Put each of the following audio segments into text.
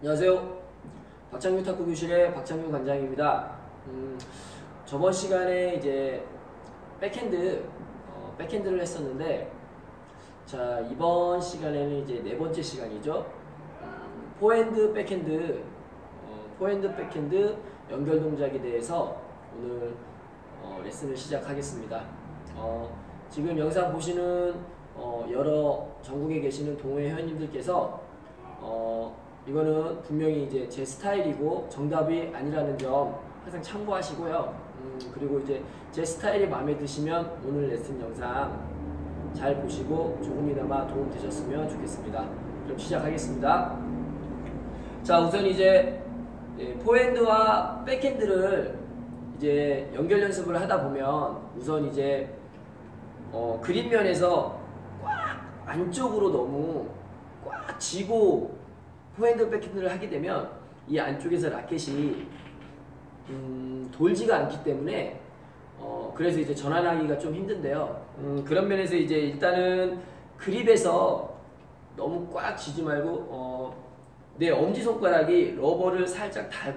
안녕하세요. 박창규 탁구 교실의 박창규 관장입니다. 음, 저번 시간에 이제 백핸드, 어, 백핸드를 했었는데, 자, 이번 시간에는 이제 네 번째 시간이죠. 음, 포핸드, 백핸드, 어, 포핸드, 백핸드 연결 동작에 대해서 오늘 어, 레슨을 시작하겠습니다. 어, 지금 영상 보시는 어, 여러 전국에 계시는 동호회 회원님들께서 어, 이거는 분명히 이제 제 스타일이고 정답이 아니라는 점 항상 참고하시고요. 음, 그리고 이제 제 스타일이 마음에 드시면 오늘 레슨 영상 잘 보시고 조금이나마 도움 되셨으면 좋겠습니다. 그럼 시작하겠습니다. 자, 우선 이제 예, 포핸드와 백핸드를 이제 연결 연습을 하다 보면 우선 이제 어, 그립면에서 꽉 안쪽으로 너무 꽉 쥐고 포핸드 백핸드를 하게 되면 이 안쪽에서 라켓이 음, 돌지가 않기 때문에 어, 그래서 이제 전환하기가 좀 힘든데요. 음, 그런 면에서 이제 일단은 그립에서 너무 꽉 쥐지 말고 어, 내 엄지손가락이 러버를 살짝 닿,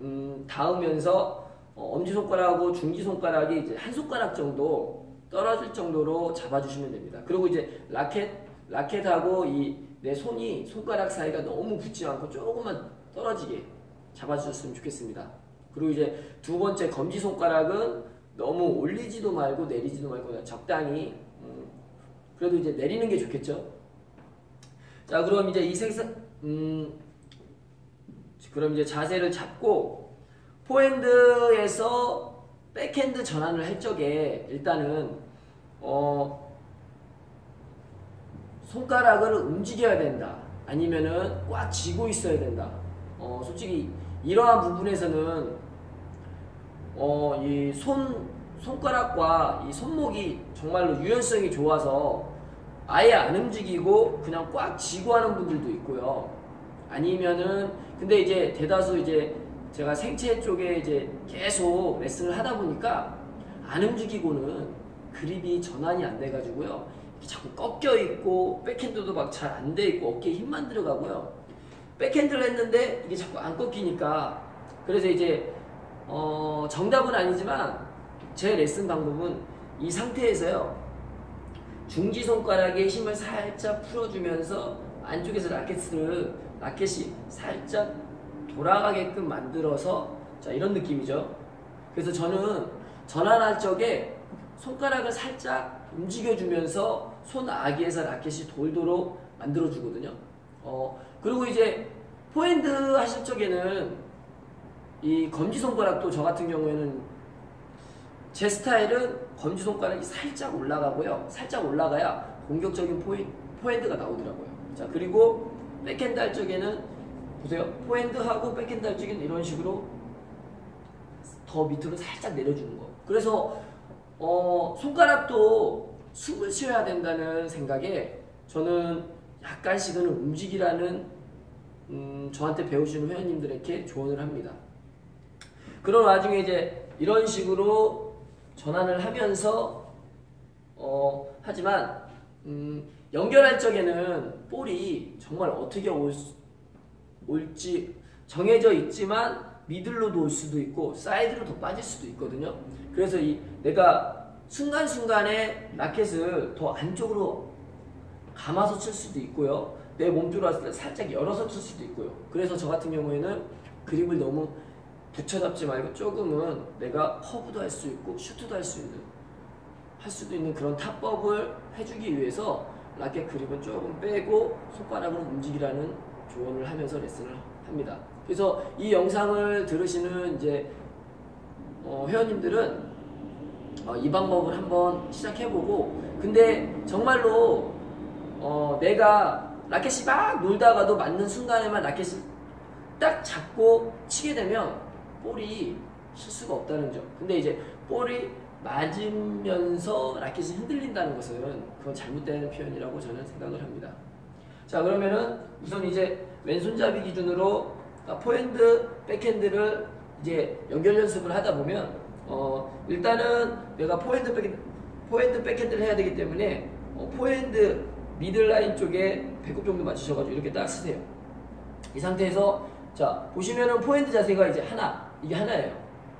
음, 닿으면서 어, 엄지손가락하고 중지손가락이 이제 한 손가락 정도 떨어질 정도로 잡아주시면 됩니다. 그리고 이제 라켓, 라켓하고 이 내 손이 손가락 사이가 너무 붙지 않고 조금만 떨어지게 잡아주셨으면 좋겠습니다. 그리고 이제 두 번째 검지 손가락은 너무 올리지도 말고 내리지도 말고 적당히 음, 그래도 이제 내리는 게 좋겠죠. 자 그럼 이제 이 생산 음, 그럼 이제 자세를 잡고 포핸드에서 백핸드 전환을 할 적에 일단은 어 손가락을 움직여야 된다. 아니면은 꽉 쥐고 있어야 된다. 어 솔직히 이러한 부분에서는 어 이 손 손가락과 이 손목이 정말로 유연성이 좋아서 아예 안 움직이고 그냥 꽉 쥐고 하는 분들도 있고요. 아니면은 근데 이제 대다수 이제 제가 생체 쪽에 이제 계속 레슨을 하다 보니까 안 움직이고는 그립이 전환이 안 돼가지고요. 자꾸 꺾여 있고 백핸드도 막 잘 안 돼 있고 어깨에 힘만 들어가고요. 백핸드를 했는데 이게 자꾸 안 꺾이니까 그래서 이제 어 정답은 아니지만 제 레슨 방법은 이 상태에서요. 중지 손가락에 힘을 살짝 풀어주면서 안쪽에서 라켓을 라켓이 살짝 돌아가게끔 만들어서 자 이런 느낌이죠. 그래서 저는 전환할 적에 손가락을 살짝 움직여주면서 손 아기에서 라켓이 돌도록 만들어주거든요. 어 그리고 이제 포핸드 하실 적에는 이 검지 손가락도 저 같은 경우에는 제 스타일은 검지 손가락이 살짝 올라가고요. 살짝 올라가야 공격적인 포인, 포핸드가 나오더라고요. 자 그리고 백핸드 할 적에는 보세요. 포핸드하고 백핸드 할 적에는 이런 식으로 더 밑으로 살짝 내려주는 거. 그래서 어, 손가락도 숨을 쉬어야 된다는 생각에 저는 약간씩은 움직이라는 음, 저한테 배우시는 회원님들에게 조언을 합니다. 그런 와중에 이제 이런 식으로 전환을 하면서 어, 하지만 음, 연결할 적에는 볼이 정말 어떻게 올, 올지 정해져 있지만 미들로도 올 수도 있고 사이드로 더 빠질 수도 있거든요. 그래서 이 내가 순간순간에 라켓을 더 안쪽으로 감아서 칠 수도 있고요. 내 몸쪽으로 왔을 때 살짝 열어서 칠 수도 있고요. 그래서 저 같은 경우에는 그립을 너무 붙여잡지 말고 조금은 내가 커브도 할 수 있고 슈트도 할 수 있는 할 수도 있는 그런 타법을 해주기 위해서 라켓 그립은 조금 빼고 손가락으로 움직이라는 조언을 하면서 레슨을 합니다. 그래서 이 영상을 들으시는 이제 어, 회원님들은 어, 이 방법을 한번 시작해보고 근데 정말로 어, 내가 라켓이 막 놀다가도 맞는 순간에만 라켓을 딱 잡고 치게 되면 볼이 실수가 없다는 점. 근데 이제 볼이 맞으면서 라켓이 흔들린다는 것은 그건 잘못된 표현이라고 저는 생각을 합니다. 자 그러면은 우선 이제 왼손잡이 기준으로 포핸드, 백핸드를 이제 연결 연습을 하다 보면 어 일단은 내가 포핸드, 백핸드, 포핸드, 백핸드를 해야 되기 때문에 어, 포핸드 미들라인 쪽에 배꼽 정도 맞추셔가지고 이렇게 딱 쓰세요. 이 상태에서 자 보시면은 포핸드 자세가 이제 하나 이게 하나예요.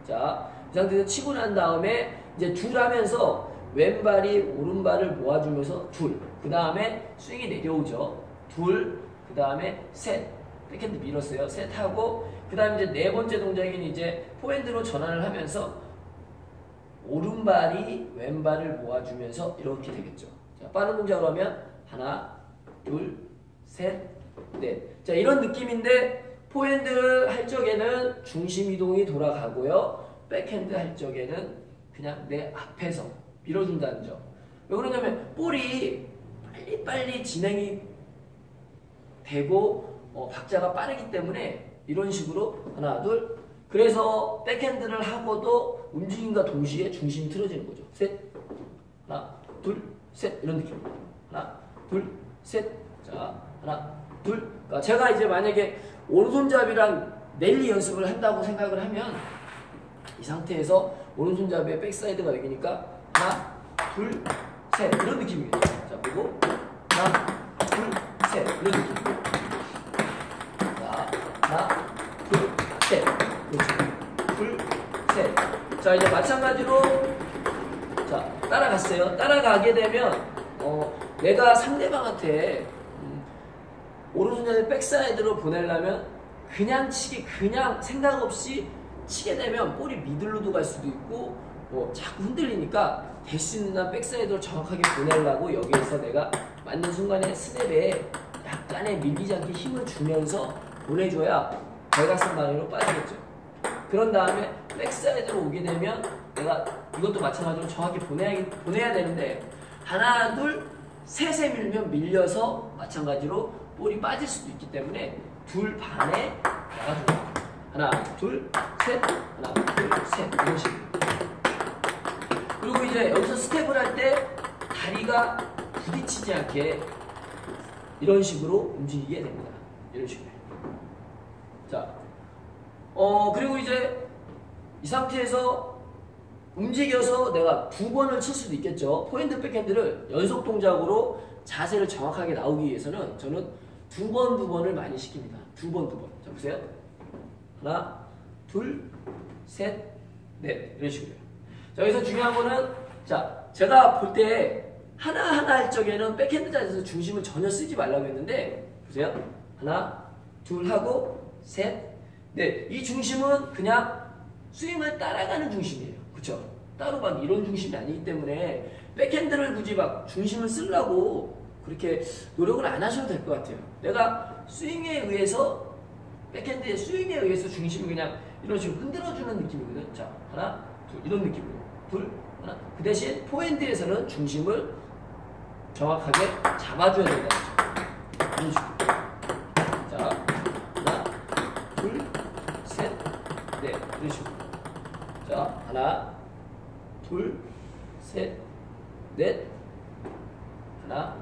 자 이 상태에서 치고 난 다음에 이제 둘 하면서 왼발이 오른발을 모아주면서 둘. 그 다음에 스윙이 내려오죠. 둘. 그 다음에 셋. 백핸드 밀었어요. 셋 하고 그 다음에 이제 네 번째 동작인 이제 포핸드로 전환을 하면서 오른발이 왼발을 모아주면서 이렇게 되겠죠. 자, 빠른 동작으로 하면 하나, 둘, 셋, 넷. 자, 이런 느낌인데 포핸드를 할 적에는 중심 이동이 돌아가고요. 백핸드 할 적에는 그냥 내 앞에서 밀어준다는 점. 왜 그러냐면 볼이 빨리빨리 진행이 되고 어, 박자가 빠르기 때문에 이런 식으로 하나 둘 그래서 백핸드를 하고도 움직임과 동시에 중심이 틀어지는 거죠. 셋 하나 둘 셋. 이런 느낌. 하나 둘 셋. 자 하나 둘. 그러니까 제가 이제 만약에 오른손잡이랑 랠리 연습을 한다고 생각을 하면 이 상태에서 오른손잡이의 백사이드가 여기니까 하나, 둘, 셋. 이런 느낌이에요. 자 그리고 하나, 둘, 셋 이런 느낌. 자 하나, 둘, 셋 그렇죠. 둘, 셋. 자 이제 마찬가지로 자 따라갔어요. 따라가게 되면 어, 내가 상대방한테 음, 오른손잡이 백사이드로 보내려면 그냥 치기 그냥 생각 없이 치게 되면 볼이 미들로도 갈 수도 있고 뭐 자꾸 흔들리니까 될 수 있는 한 백사이드로 정확하게 보내려고 여기에서 내가 맞는 순간에 스냅에 약간의 밀리지 않게 힘을 주면서 보내줘야 대각선 방향으로 빠지겠죠. 그런 다음에 백사이드로 오게 되면 내가 이것도 마찬가지로 정확히 보내야, 보내야 되는데 하나 둘 셋에 밀면 밀려서 마찬가지로 볼이 빠질 수도 있기 때문에 둘 반에 나가줍니다. 하나, 둘, 셋, 하나, 둘, 셋 이런 식으로. 그리고 이제 여기서 스텝을 할 때 다리가 부딪히지 않게 이런 식으로 움직이게 됩니다. 이런 식으로. 자, 어 그리고 이제 이 상태에서 움직여서 내가 두 번을 칠 수도 있겠죠. 포핸드 백핸드를 연속 동작으로 자세를 정확하게 나오기 위해서는 저는 두 번, 두 번을 많이 시킵니다. 두 번, 두 번. 자, 보세요. 하나, 둘, 셋, 넷. 이런 식으로요. 자, 여기서 중요한 거는, 자, 제가 볼 때 하나하나 할 적에는 백핸드 자세에서 중심을 전혀 쓰지 말라고 했는데, 보세요. 하나, 둘 하고, 셋, 넷. 이 중심은 그냥 스윙을 따라가는 중심이에요. 그쵸? 따로 막 이런 중심이 아니기 때문에 백핸드를 굳이 막 중심을 쓰려고 그렇게 노력을 안 하셔도 될 것 같아요. 내가 스윙에 의해서 백핸드의 스윙에 의해서 중심이 그냥 이런 식으로 흔들어주는 느낌이거든. 자, 하나, 둘, 이런 느낌으로. 둘, 하나. 그 대신 포핸드에서는 중심을 정확하게 잡아줘야 거죠. 이런 식으로. 자, 하나, 둘, 셋, 넷. 이런 식으로. 자, 하나, 둘, 셋, 넷. 하나,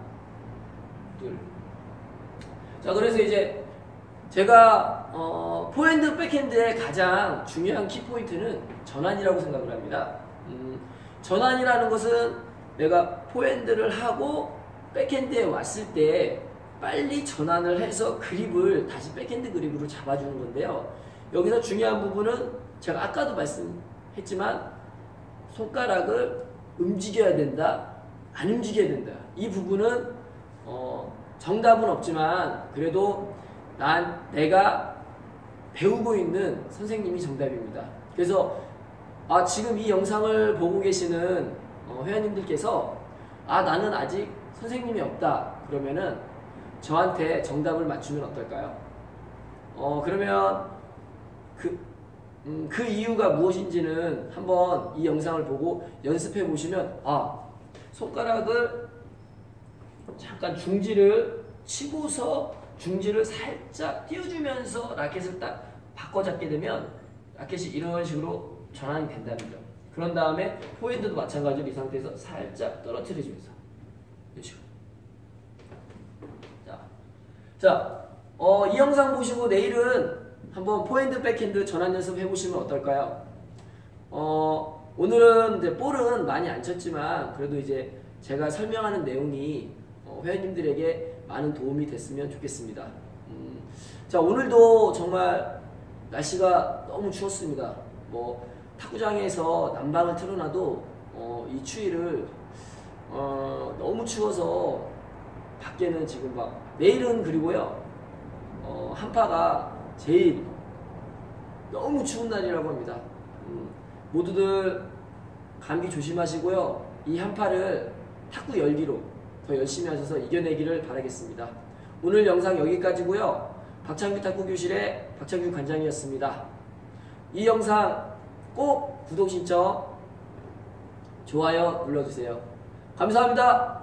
둘. 자, 그래서 이제 제가 어, 포핸드 백핸드의 가장 중요한 키포인트는 전환이라고 생각을 합니다. 음, 전환이라는 것은 내가 포핸드를 하고 백핸드에 왔을 때 빨리 전환을 해서 그립을 다시 백핸드 그립으로 잡아주는 건데요. 여기서 중요한 부분은 제가 아까도 말씀 했지만 손가락을 움직여야 된다, 안 움직여야 된다. 이 부분은 어, 정답은 없지만 그래도 난 내가 배우고 있는 선생님이 정답입니다. 그래서 아, 지금 이 영상을 보고 계시는 어, 회원님들께서 아 나는 아직 선생님이 없다 그러면은 저한테 정답을 맞추면 어떨까요? 어 그러면 그, 음, 그 이유가 무엇인지는 한번 이 영상을 보고 연습해 보시면 아 손가락을 잠깐 중지를 치고서 중지를 살짝 띄워주면서 라켓을 딱 바꿔 잡게 되면 라켓이 이런 식으로 전환이 점. 그런 다음에 포핸드도 마찬가지로 이 상태에서 살짝 떨어뜨려주면서 이런 식으로. 자, 자, 어, 이 영상 보시고 내일은 한번 포핸드 백핸드 전환 연습 해보시면 어떨까요? 어, 오늘은 이제 볼은 많이 안 쳤지만 그래도 이제 제가 설명하는 내용이 어, 회원님들에게 많은 도움이 됐으면 좋겠습니다. 음, 자 오늘도 정말 날씨가 너무 추웠습니다. 뭐 탁구장에서 난방을 틀어놔도 어, 이 추위를 어, 너무 추워서 밖에는 지금 막 내일은 그리고요 어, 한파가 제일 너무 추운 날이라고 합니다. 음, 모두들 감기 조심하시고요. 이 한파를 탁구 열기로 더 열심히 하셔서 이겨내기를 바라겠습니다. 오늘 영상 여기까지고요. 박창규 탁구 교실의 박창규 관장이었습니다. 이 영상 꼭 구독 신청, 좋아요 눌러주세요. 감사합니다.